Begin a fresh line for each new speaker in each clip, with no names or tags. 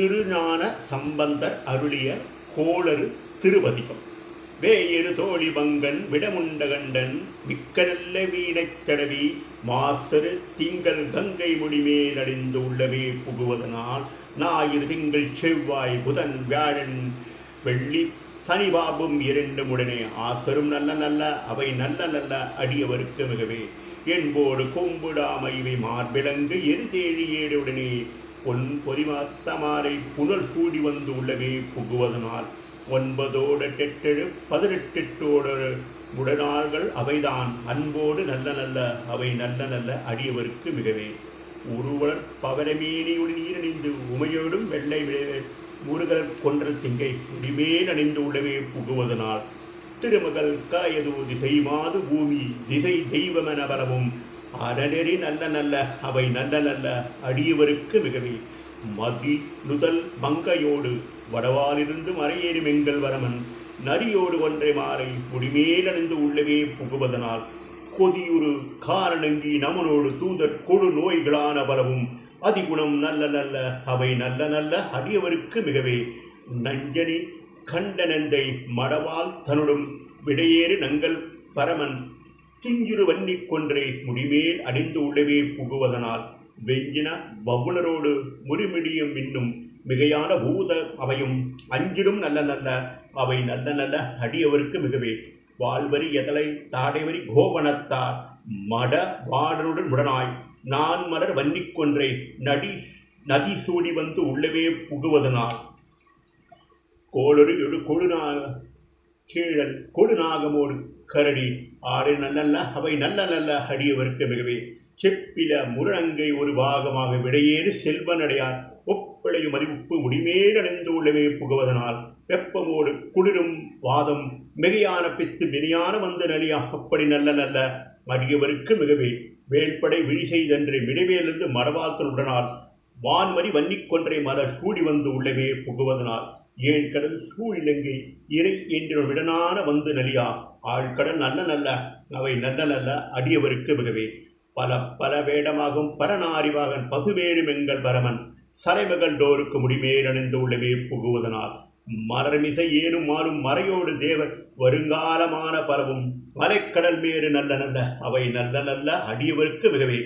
திருஞான சம்பந்தர் அருளிய கோளறு திருவதிகம். வேயிரு தோழி பங்கன் விடமுண்டகண்டன் மிக்க நல்ல வீணைத் தடவி மாசரு திங்கள் கங்கை முடிமேல் அடைந்து உள்ளவே புகுவதனால் ஞாயிறு திங்கள் செவ்வாய் புதன் வியாழன் வெள்ளி சனிபாபும் இரண்டும் உடனே ஆசரும் நல்ல நல்ல அவை நல்ல நல்ல அடியவருக்கு மிகவே. என்போடு கொம்புடாமை இவை மார்பிலங்கு எரிதேழி ஏடுடனே பொன் பொறிமாத்தமாரை புனல் கூடி வந்து உள்ளவே புகுவதனால் ஒன்பதோடு டெட்டெழு பதினெட்டெட்டோடு உடனாள்கள் அவைதான். அன்போடு நல்ல நல்ல அவை நல்ல நல்ல அடியவருக்கு மிகவே. உருவலர் பவனமேனியுடன் நீரணிந்து உமையோடும் வெள்ளை விளைவே முருகர் கொன்ற திங்கை குடிமேல் அணிந்து உள்ளவே புகுவதனால். திருமகள் கலையது திசை மாது பூமி திசை தெய்வமென பலமும் அறநெறி நல்ல நல்ல அவை நல்ல நல்ல அடியவருக்கு மிகவே. மதி நுதல் மங்கையோடு வடவாலிருந்து மறையேறும் எங்கள் வரமன் நரியோடு ஒன்றை மாறை முடிமேல் அணிந்து உள்ளவே புகுவதனால் கொதியுறு காரணங்கி நமனோடு தூதர் கொடு நோய்களான பலவும் அதிகுணம் நல்ல நல்ல அவை நல்ல நல்ல அடியவருக்கு மிகவே. நஞ்சனி கண்டனந்தை மடவால் தன்னுடன் விடையேறு நங்கள் பரமன் திஞ்சிறு வன்னிக் கொன்றை முடிமேல் அடைந்து உள்ளவே புகுவதனால் வெஞ்சின வவுணரோடு முறிமிடியும் இன்னும் மிகையான பூத அவையும் அஞ்சிலும் நல்ல நல்ல அவை நல்ல நல்ல அடியவருக்கு மிகவே. வாழ்வரி எதலை தாடைவரி கோவணத்தார் மட வாடருடன் உடனாய் நான் மலர் வன்னிக்கொன்றை நடி நதி சூடி வந்து உள்ளவே புகுவதனால். கோளொரு எழு கீழல் கொடுநாகமோடு கரடி ஆறு நல்ல நல்ல அவை நல்ல நல்ல அடியவருக்கு மிகவே. செப்பில முரணங்கை ஒரு பாகமாக விடையேறு செல்வனடையார். ஒப்பிழையும் மதிப்பு முடிமேல் அணிந்து உள்ளவே புகுவதனால் வெப்பமோடு குளிரும் வாதம் மிகையான பித்து மினியான வந்து நலியா அப்படி நல்ல நல்ல அடியவருக்கு மிகவே. வேல்படை விழி செய்தன்று மிடைவேலிருந்து மடவாழ்த்தனுடனால் வான்மறி வன்னிக் கொன்றை மலர் சூடி வந்து உள்ளவே புகுவதனால் ஏழ் கடல் சூழிலங்கை இறை என்ற விடனான வந்து நலியா. ஆழ்கடல் நல்ல நல்ல அவை நல்ல நல்ல அடியவருக்கு மிகவே. பல பல வேடமாகும் பரநாரிவாகன் பசுவேறு எங்கள் பரமன். சரைமகள் டோருக்கு முடிமேல் அணிந்து உள்ளவே புகுவதனால். மலர்மிசை ஏறும் மாறும் மறையோடு தேவர் வருங்காலமான பரவும். மலைக்கடல் மேறு நல்ல நல்ல அவை நல்ல நல்ல அடியவருக்கு மிகவே.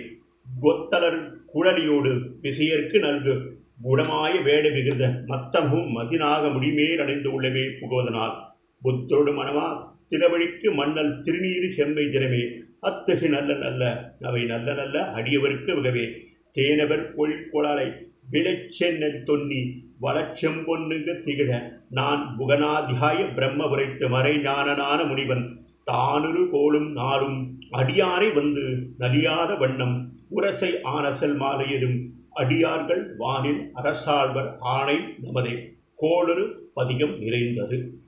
கொத்தலர் குழலியோடு விசையர்க்கு நல்கு. குணமாய வேட விகிருதன் மத்தமும் மதினாக முடிமேல் அடைந்து உள்ளவே புகுவதனால் புத்தோடு மனமா திருவழிக்கு மன்னல் திருநீரு செம்மை தினமே. அத்தகு நல்ல நல்ல அவை நல்ல நல்ல அடியவருக்கு மிகவே தேனவர் கொழிக்கொழலை விளைச்சென்னல் தொன்னி வளச்செம்பொன்னுங்க திகழ. நான் புகனாதிகாய பிரம்ம உரைத்து மறை ஞானனான முனிவன். தானுரு கோளும் நாளும் அடியாரை வந்து நலியாத வண்ணம். உரசை ஆனசல் மாலையரும் அடியார்கள் வானில் அரசாழ்வர் ஆணை நமதே. கோளறு பதிகம் நிறைந்தது.